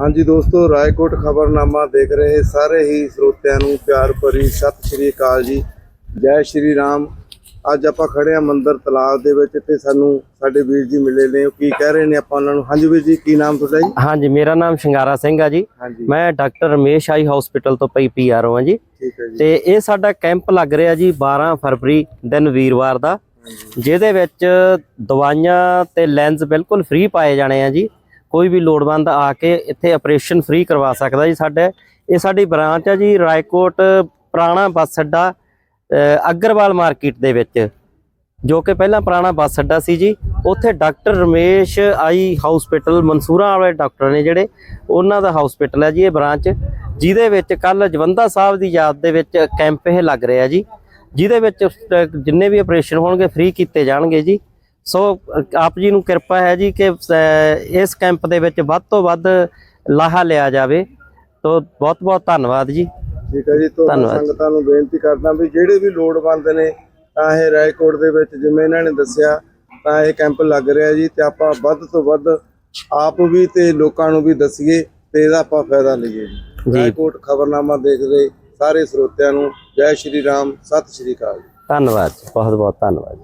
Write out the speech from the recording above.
ਹਾਂਜੀ ਦੋਸਤੋ ਰਾਏਕੋਟ ਖਬਰਨਾਮਾ ਦੇਖ ਰਹੇ ਸਾਰੇ ਹੀ ਸਰੋਤਿਆਂ ਨੂੰ ਪਿਆਰ ਭਰੀ ਸਤਿ ਸ਼੍ਰੀ ਅਕਾਲ ਜੀ। ਜੈ ਸ਼੍ਰੀ ਰਾਮ। ਅੱਜ ਆਪਾਂ ਖੜੇ ਆ ਮੰਦਰ ਤਲਾਬ ਦੇ ਵਿੱਚ ਤੇ ਸਾਨੂੰ ਸਾਡੇ ਵੀਰ ਜੀ ਮਿਲੇ ਨੇ। ਉਹ ਕੀ ਕਹਿ ਰਹੇ ਨੇ ਆਪਾਂ ਉਹਨਾਂ ਨੂੰ? ਹਾਂਜੀ ਵੀਰ ਜੀ ਕੀ ਨਾਮ ਤੁਹਾਡਾ ਜੀ? ਹਾਂਜੀ ਮੇਰਾ ਨਾਮ ਸ਼ਿੰਗਾਰਾ ਸਿੰਘ ਆ ਜੀ। ਮੈਂ ਡਾਕਟਰ ਰਮੇਸ਼ ਆਈ ਹਸਪੀਟਲ ਤੋਂ ਪਈ ਪੀਆਰਓ ਆ ਜੀ। ਠੀਕ ਹੈ ਜੀ। ਤੇ ਇਹ ਸਾਡਾ ਕੈਂਪ ਲੱਗ ਰਿਹਾ ਜੀ 12 ਫਰਵਰੀ ਦਿਨ ਵੀਰਵਾਰ ਦਾ। ਜਿਹਦੇ ਵਿੱਚ ਦਵਾਈਆਂ ਤੇ ਲੈਂਸ ਬਿਲਕੁਲ ਫ੍ਰੀ ਪਾਏ ਜਾਣੇ ਆ ਜੀ। ਕੋਈ ਵੀ ਲੋੜਵੰਦ ਆ ਕੇ ਇੱਥੇ ਆਪਰੇਸ਼ਨ ਫ੍ਰੀ ਕਰਵਾ ਸਕਦਾ ਜੀ ਸਾਡੇ। ਇਹ ਸਾਡੀ ਬ੍ਰਾਂਚ ਹੈ ਜੀ, ਰਾਏਕੋਟ ਪੁਰਾਣਾ ਬੱਸ ਅੱਡਾ ਅਗਰਵਾਲ ਮਾਰਕੀਟ ਦੇ ਵਿੱਚ, ਜੋ ਕਿ ਪਹਿਲਾਂ ਪੁਰਾਣਾ ਬੱਸ ਅੱਡਾ ਸੀ ਜੀ। ਉੱਥੇ doctor Ramesh eye hospital, Mansura ਵਾਲੇ ਡਾਕਟਰ ਨੇ ਜਿਹੜੇ, ਉਹਨਾਂ ਦਾ ਹਸਪੀਟਲ ਹੈ ਜੀ ਇਹ ਬ੍ਰਾਂਚ, ਜਿਹਦੇ ਵਿੱਚ ਕੱਲ ਜਵੰਦਾ ਸਾਹਿਬ ਦੀ ਯਾਦ ਦੇ ਵਿੱਚ ਕੈਂਪ ਇਹ ਲੱਗ ਰਿਹਾ ਜੀ, ਜਿਹਦੇ ਵਿੱਚ ਜਿੰਨੇ ਵੀ ਆਪਰੇਸ਼ਨ ਹੋਣਗੇ, ਫ੍ਰੀ ਕੀਤੇ ਜਾਣਗੇ ਜੀ। ਸੋ ਆਪ ਜੀ ਨੂੰ ਕਿਰਪਾ ਹੈ ਜੀ ਕਿ ਇਸ ਕੈਂਪ ਦੇ ਵਿੱਚ ਵੱਧ ਤੋਂ ਵੱਧ ਲਾਹਾ ਲਿਆ ਜਾਵੇ। ਤੋ ਬਹੁਤ ਬਹੁਤ ਧੰਨਵਾਦ ਜੀ। ਠੀਕ ਹੈ ਜੀ ਤੋਂ ਧੰਨਵਾਦ। ਸੰਗਤਾਂ ਨੂੰ ਬੇਨਤੀ ਕਰਦਾ ਵੀ ਜਿਹੜੇ ਵੀ ਲੋੜਵੰਦ ਨੇ ਤਾਂ ਇਹ ਰਾਏਕੋਟ ਦੇ ਵਿੱਚ ਜਿਵੇਂ ਇਹਨਾਂ ਨੇ ਦੱਸਿਆ ਤਾਂ ਇਹ ਕੈਂਪ ਲੱਗ ਰਿਹਾ ਜੀ ਤੇ ਆਪਾਂ ਵੱਧ ਤੋਂ ਵੱਧ ਆਪ ਵੀ ਤੇ ਲੋਕਾਂ ਨੂੰ ਵੀ ਦਸੀਏ ਤੇ ਇਹਦਾ ਆਪਾਂ ਫਾਇਦਾ ਲਈਏ ਜੀ। ਰਾਏਕੋਟ ਖਬਰਨਾਮਾ ਦੇਖਦੇ ਸਾਰੇ ਸਰੋਤਿਆਂ ਨੂੰ ਜੈ ਸ਼੍ਰੀ ਰਾਮ ਸਤਿ ਸ਼੍ਰੀ ਅਕਾਲ ਧੰਨਵਾਦ ਬਹੁਤ ਬਹੁਤ ਧੰਨਵਾਦ